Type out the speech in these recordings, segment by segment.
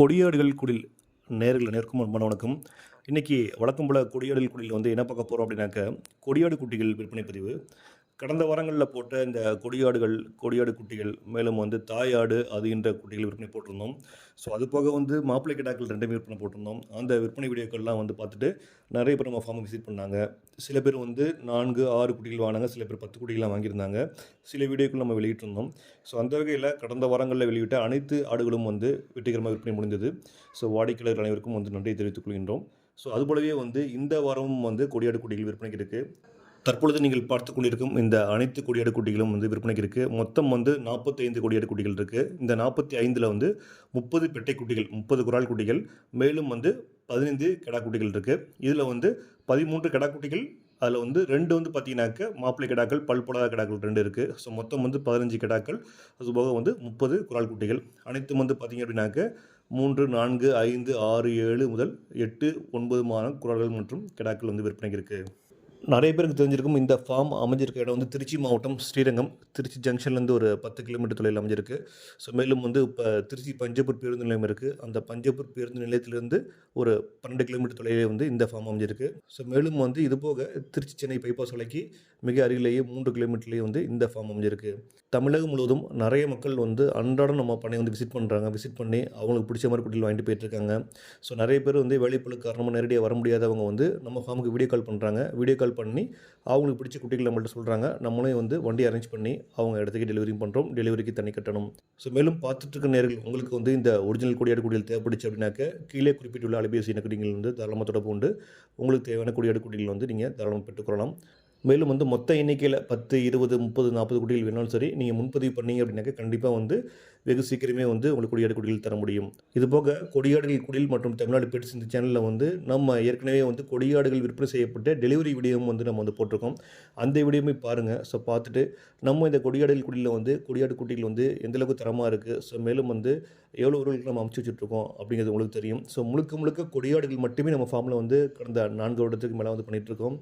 கொடியாடுகள் குடில் நேரில் நேர்க்கும் அன்பான வணக்கம். இன்றைக்கி வழக்கம் போல் கொடியாடுகள் குடில் வந்து என்ன பார்க்க போகிறோம் அப்படின்னாக்க கொடியாடு குட்டிகள் விற்பனை பதிவு. கடந்த வாரங்களில் போட்ட இந்த கொடியாடுகள் கொடியாடு குட்டிகள் மேலும் வந்து தாயாடு அதுகின்ற குட்டிகள் விற்பனை போட்டிருந்தோம். ஸோ அது போக வந்து மாப்பிள்ளை கிடாக்கள் ரெண்டுமே விற்பனை போட்டிருந்தோம். அந்த விற்பனை வீடியோக்கள்லாம் வந்து பார்த்துட்டு நிறைய பேர் நம்ம ஃபார்மை விசிட் பண்ணாங்க. சில பேர் வந்து நான்கு ஆறு குட்டிகள் வாங்கினாங்க சில பேர் பத்து குட்டிகள்லாம் வாங்கியிருந்தாங்க. சில வீடியோக்கள் நம்ம வெளியிட்டிருந்தோம். ஸோ அந்த வகையில் கடந்த வாரங்களில் வெளியிட்ட அனைத்து ஆடுகளும் வந்து வெற்றிகரமாக விற்பனை முடிந்தது. ஸோ வாடிக்கையாளர் அனைவருக்கும் வந்து நன்றி தெரிவித்துக் கொள்கின்றோம். ஸோ அதுபோலவே வந்து இந்த வாரமும் வந்து கொடியாடு குட்டிகள் விற்பனைக்கு இருக்குது தற்பொழுது நீங்கள் பார்த்து கொண்டிருக்கும் இந்த அனைத்து கொடியாடு குட்டிகளும் வந்து விற்பனைக்கு இருக்குது மொத்தம் வந்து நாற்பத்தைந்து கொடியாடு குட்டிகள் இருக்குது இந்த நாற்பத்தி ஐந்தில் வந்து முப்பது பெட்டை குட்டிகள் முப்பது குரால் குட்டிகள் மேலும் வந்து பதினைந்து கிடா குட்டிகள் இருக்குது இதில் வந்து பதிமூன்று கிடா குட்டிகள் அதில் வந்து ரெண்டு வந்து பார்த்தீங்கன்னாக்க மாப்பிள்ளை கிடாக்கள் பல்பொடாத கிடாக்கள் ரெண்டு இருக்குது ஸோ மொத்தம் வந்து பதினஞ்சு கிடாக்கள் அதுபோக வந்து முப்பது குரால் குட்டிகள். அனைத்தும் வந்து பார்த்தீங்க அப்படின்னாக்க மூன்று நான்கு ஐந்து ஆறு ஏழு முதல் எட்டு ஒன்பது மாதம் குரால்கள் மற்றும் கிடாக்கள் வந்து விற்பனைக்கு இருக்குது நிறைய பேருக்கு தெரிஞ்சிருக்கும் இந்த ஃபார்ம் அமைஞ்சிருக்க இடம் வந்து திருச்சி மாவட்டம் ஸ்ரீரங்கம். திருச்சி ஜங்ஷன்லேருந்து ஒரு பத்து கிலோமீட்டர் தொலைவில் அமைஞ்சிருக்கு. ஸோ மேலும் வந்து இப்போ திருச்சி பஞ்சப்பூர் பேருந்து நிலையம் இருக்குது அந்த பஞ்சப்பூர் பேருந்து நிலையத்திலேருந்து ஒரு பன்னெண்டு கிலோமீட்டர் தொலைவில் வந்து இந்த ஃபார்ம் அமைஞ்சிருக்கு. ஸோ மேலும் வந்து இது போக திருச்சி சென்னை பைபாஸ் சாலைக்கு மிக அருகிலேயே மூன்று கிலோமீட்டர்லேயே வந்து இந்த ஃபார்ம் அமைஞ்சிருக்கு. தமிழகம் முழுவதும் நிறைய மக்கள் வந்து அன்றாடம் நம்ம பண்ணை வந்து விசிட் பண்ணுறாங்க விசிட் பண்ணி அவங்களுக்கு பிடிச்ச மாதிரி குட்டியில் வாங்கிட்டு போயிட்டுருக்காங்க. ஸோ நிறைய பேர் வந்து வேலைப்பழு காரணமாக நேரடியாக வர முடியாதவங்க வந்து நம்ம ஃபார்முக்கு வீடியோ கால் பண்ணுறாங்க வீடியோ கால் பண்ணி அவங்களுக்கு பிடிச்ச குட்டிகள் நம்மள்ட்ட சொல்கிறாங்க நம்மளே வந்து வண்டி அரேஞ்ச் பண்ணி அவங்க இடத்துக்கு டெலிவரி பண்ணுறோம் டெலிவரிக்கு தனி கட்டணும். ஸோ மேலும் பார்த்துட்டு இருக்க நேர்கள் உங்களுக்கு வந்து இந்த ஒரிஜினல் கொடியாடு குடிகள் தேவைப்படுச்சு அப்படின்னாக்க கீழே குறிப்பிட்டுள்ள அலைபேசி இனக்கு வந்து தாராளமாக தொடர்பு உண்டு உங்களுக்கு தேவையான கொடியாடு குடிகள் வந்து நீங்கள் தாராளமாக பெற்றுக்கொள்ளலாம். மேலும் வந்து மொத்த எண்ணிக்கையில் பத்து இருபது முப்பது நாற்பது குடிகள் வேணாலும் சரி நீங்கள் முன்பதிவு பண்ணீங்க அப்படின்னாக்க கண்டிப்பாக வந்து வெகு சீக்கிரமே வந்து உங்களுக்கு கொடியாடு குடிகள் தர முடியும். இது போக கொடியாடுகள் குடில் மற்றும் தமிழ்நாடு பெட்ஸ் இந்த சேனலில் வந்து நம்ம ஏற்கனவே வந்து கொடியாடுகள் விற்பனை செய்யப்பட்ட டெலிவரி வீடியோவும் வந்து நம்ம வந்து போட்டிருக்கோம். அந்த வீடியோமே பாருங்கள் ஸோ பார்த்துட்டு நம்ம இந்த கொடியாடுகள் குடியில் வந்து கொடியாடு குட்டிகள் வந்து எந்தளவுக்கு தரமாக இருக்குது ஸோ மேலும் வந்து எவ்வளோ ஊர்களுக்கு நம்ம அமுச்சு வச்சுட்ருக்கோம் அப்படிங்கிறது உங்களுக்கு தெரியும். ஸோ முழுக்க முழுக்க கொடியாடுகள் மட்டுமே நம்ம ஃபார்மில் வந்து கடந்த நான்கு வருடத்துக்கு மேலே வந்து பண்ணிகிட்ருக்கோம்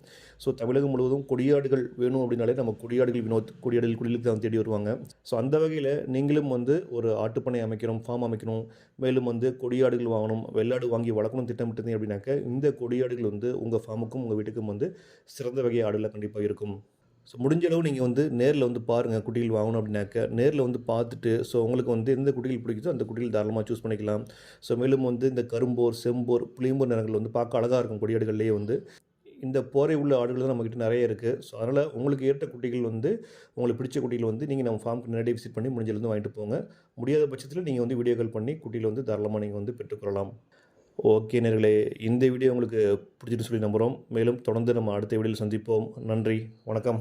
ஸோ தமிழகம் முழுவதும் கொடியாடுகள் வேணும் அப்படின்னாலே நம்ம கொடியாடுகள் வினோத் கொடியாடுகள் குடிலுக்கு தான் தேடி வருவாங்க. ஸோ அந்த வகையில் நீங்களும் வந்து ஒரு ஆட்டுப்பனை அமைக்கணும் ஃபார்ம் அமைக்கணும் மேலும் வந்து கொடியாடுகள் வாங்கணும் வெள்ளாடு வாங்கி வளர்க்கணும் திட்டமிட்டிருந்தீங்க அப்படின்னாக்க இந்த கொடியாடுகள் வந்து உங்கள் ஃபார்முக்கும் உங்கள் வீட்டுக்கும் வந்து சிறந்த வகை ஆடுல கண்டிப்பாக இருக்கும். ஸோ முடிஞ்ச அளவு நீங்கள் வந்து நேரில் வந்து பாருங்கள் குட்டிகள் வாங்கணும் அப்படின்னாக்க நேரில் வந்து பார்த்துட்டு ஸோ உங்களுக்கு வந்து எந்த குட்டிகள் பிடிக்குதோ அந்த குட்டிகள் தாராளமாக சூஸ் பண்ணிக்கலாம். ஸோ மேலும் வந்து இந்த கரும்போர் செம்போர் புளியம்போர் நிறங்கள் வந்து பார்க்க அழகாக இருக்கும் கொடியாடுகள்லேயே வந்து. இந்த போரை உள்ள ஆடுகள் தான் நம்மக்கிட்ட நிறைய இருக்குது ஸோ அதனால் உங்களுக்கு ஏற்ற குட்டிகள் வந்து உங்களுக்கு பிடிச்ச குட்டிகள் வந்து நீங்கள் நம்ம ஃபார்முக்கு நேரடியாக விசிட் பண்ணி முடிஞ்சலேருந்து வாங்கிட்டு போங்க. முடியாத பட்சத்தில் நீங்கள் வந்து வீடியோ கால் பண்ணி குட்டியில் வந்து தாராளமாக நீங்கள் வந்து பெற்றுக்கொள்ளலாம் ஓகே நேர்களே இந்த வீடியோ உங்களுக்கு பிடிச்சிட்டு சொல்லி நம்புகிறோம் மேலும் தொடர்ந்து நம்ம அடுத்த வீடியோவில் சந்திப்போம். நன்றி வணக்கம்.